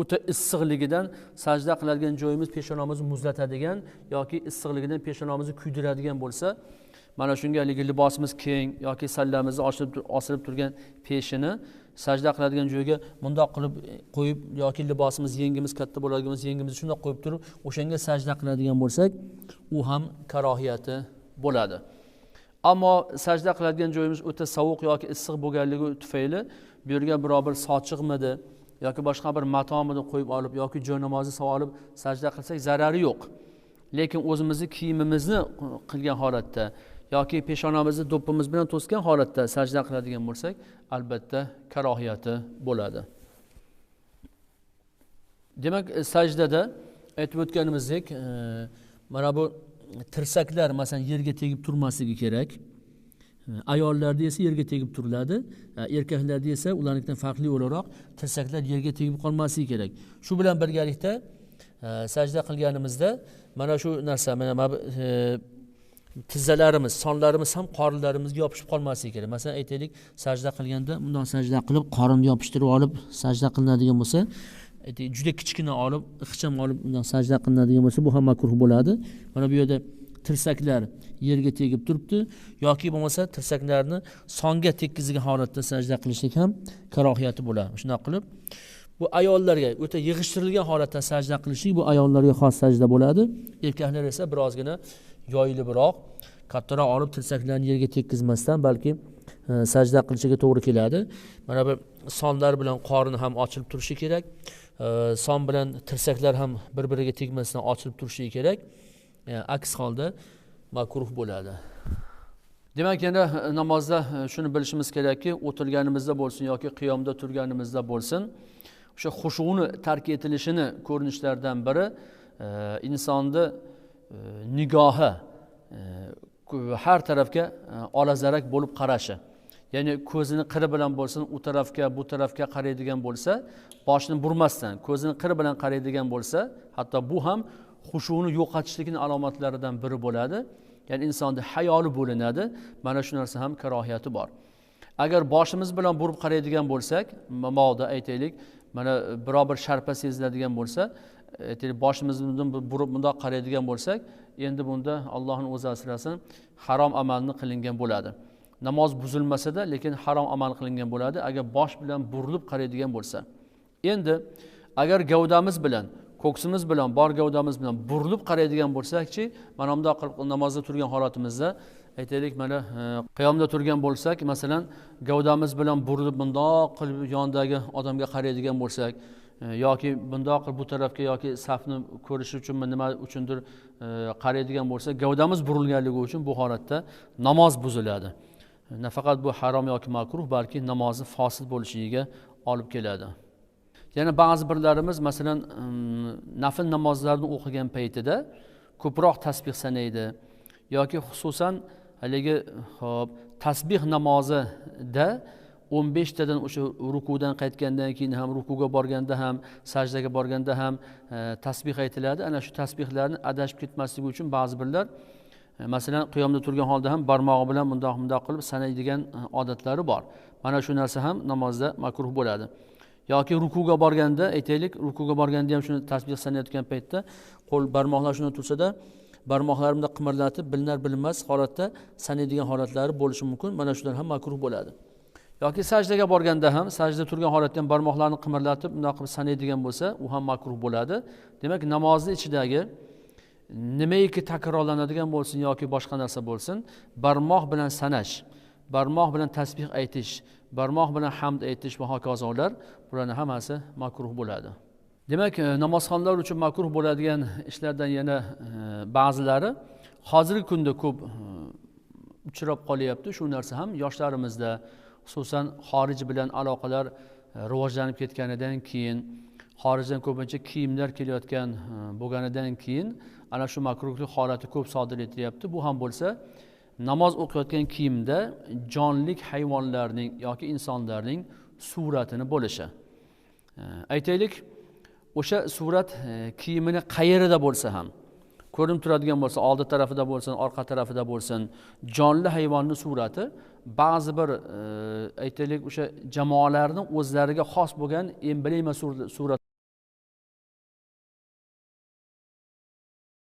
o'ta issiqligidan sajda qiladigan joyimiz peshonamizni muzlatadigan yoki issiqligidan peshonamizni kuydiradigan bo'lsa mana shunga haligi libosimiz keng yoki sallamizni osilib turgan peshini sajda qiladigan joyga mundoq qilib e, qo'yib yoki libosimiz yengimiz katta bo'ladigan bo'lsa yengimizni shundoq qo'yib turib o'shanga sajda qiladigan bo'lsak u ham karohiyati bo'ladi. Ammo sajda qiladigan joyimiz o'ta sovuq yoki issiq bo'lganligi tufayli bu yerga biror bir sochiqmidi yoki boshqa bir matomini qo'yib olib yoki joy namozi solib olib sajda qilsak zarari yo'q. Lekin o'zimizni kiyimimizni e, qilgan holatda yoki peshonamizni do'ppimiz bilan to'sgan holatda sajda qiladigan bo'lsak albatta karohiyati bo'ladi. Demak e, sajdada aytib o'tganimizdek e, mana bu tirsaklar masalan yerga tegib turmasligi kerak. Ayollarda esa yerga tegib turiladi e, erkaklarda esa ularnikidan farqli o'laroq tirsaklar yerga tegib qolmasligi kerak. Shu bilan birgalikda e, sajda qilganimizda mana shu narsa mana e, tizzalarimiz sonlarimiz ham qorinlarimizga yopishib qolmasligi kerak. Masalan aytaylik sajda qilganda bundoq sajda qilib qorinni yopishtirib olib sajda qilinadigan bo'lsa juda kichkina olib ixcham olib sajda qilinadigan bo'lsa bu ham makruh bo'ladi. Mana bu yerda tirsaklar yerga tegib turibdi. Yoki bo'lmasa tirsaklarni songa tekkizgan holatda sajda qilishlik ham karohiyati bo'ladi. Shunaqa qilib bu ayollarga o'ta yig'ishtirilgan holatda sajda qilishlik bu ayollarga xos sajda bo'ladi. Erkaklar esa birozgina yoyilibroq kattaroq olib tirsaklarni yerga tekkizmasdan balki e, sajda qilishiga to'g'ri keladi. Mana bu sonlar bilan qorini ham ochilib turishi kerak. E, son bilan tirsaklar ham bir biriga tegmasdan ochilib turishi E, aks holda makruh bo'ladi. Demak yana e, namozda e, shuni bilishimiz kerakki o'tirganimizda bo'lsin yoki qiyomda turganimizda bo'lsin o'sha xushuni tark etilishini ko'rinishlaridan biri insonni nigohi har tarafga olazarak bo'lib qarashi. Ya'ni ko'zini qiri bilan bo'lsin u tarafga bu tarafga qaraydigan bo'lsa boshini burmasdan ko'zini qiri bilan qaraydigan bo'lsa hatto bu ham xushuni yo'qotishlikni alomatlaridan biri bo'ladi. Ya'ni insonni hayoli bo'linadi. Mana shu narsa ham karohiyati bor. Agar boshimiz bilan burib qaraydigan bo'lsak mamoqda aytaylik mana e, biror bir sharpa seziladigan bo'lsa e, aytaylik boshimizni burib bundoq qaraydigan bo'lsak endi bunda allohni o'zi asrasin harom amalni qilingan bo'ladi. Namoz buzilmasada lekin harom amal qilingan bo'ladi. Agar bosh bilan burilib qaraydigan bo'lsa. Endi agar gavdamiz bilan ko'ksimiz bilan bor gavdamiz bilan burilib qaraydigan bo'lsakchi mana bundoq qilib namozda turgan holatimizda aytaylik mana e, qiyomda turgan bo'lsak masalan gavdamiz bilan burilib bundoq qilib yonidagi odamga qaraydigan bo'lsak e, yoki bundoq qilib bu tarafga yoki safni ko'rish uchunmi nima uchundir e, qaraydigan bo'lsak gavdamiz burilganligi uchun bu holatda namoz buziladi. Nafaqat bu harom yoki makruh balki namozni fosil bo'lishiga olib keladi. Yana ba'zi birlarimiz masalan nafl namozlarni o'qigan paytida ko'proq tasbeh sanaydi. Yoki xususan haligi hop tasbeh namozida o'n beshtadan o'sha rukudan qaytgandan keyin ham rukuga borganda ham sajdaga borganda ham e, tasbeh aytiladi. Ana shu tasbehlarni adashib ketmasligi uchun ba'zi birlar e, masalan qiyomda turgan holda ham barmog'i bilan bundoq bundoq qilib sanaydigan e, odatlari bor. Mana shu narsa ham namozda makruh bo'ladi. Yoki rukuga borganda aytaylik rukuga borganda ham shuni tasbeh sanayotgan paytda qo'l barmoqlar shunday tursada barmoqlarimni qimirlatib bilinar bilinmas holatda sanaydigan holatlari bo'lishi mumkin. Mana shular ham makruh bo'ladi. Yoki sajdaga borganda ham sajda turgan holatda ham barmoqlarni qimirlatib bundoq qilib sanaydigan bo'lsa u ham makruh bo'ladi. Demak namozni ichidagi nimaiki takrorlanadigan bo'lsin yoki boshqa narsa bo'lsin barmoq bilan sanash barmoq bilan tasbeh aytish barmoq bilan hamd aytish va hokazolar bularni hammasi makruh bo'ladi. Demak e, namozxonlar uchun makruh bo'ladigan ishlardan yana e, ba'zilari hozirgi kunda ko'p e, uchrab qolyapti. Shu narsa ham yoshlarimizda xususan xorij bilan aloqalar rivojlanib ketganidan keyin xorijdan ko'pincha kiyimlar kelayotgan bo'lganidan keyin ana shu makruhlik holati ko'p sodir etilyapti. Bu ham bo'lsa namoz o'qiyotgan kiyimda jonlik hayvonlarning yoki insonlarning suratini bo'lishi. Aytaylik o'sha surat e, kiyimini qayerida bo'lsa ham ko'rinib turadigan bo'lsa oldi tarafida bo'lsin orqa tarafida bo'lsin jonli hayvonni surati ba'zi bir e, aytaylik o'sha jamoalarni o'zlariga xos bo'lgan emblema suratlar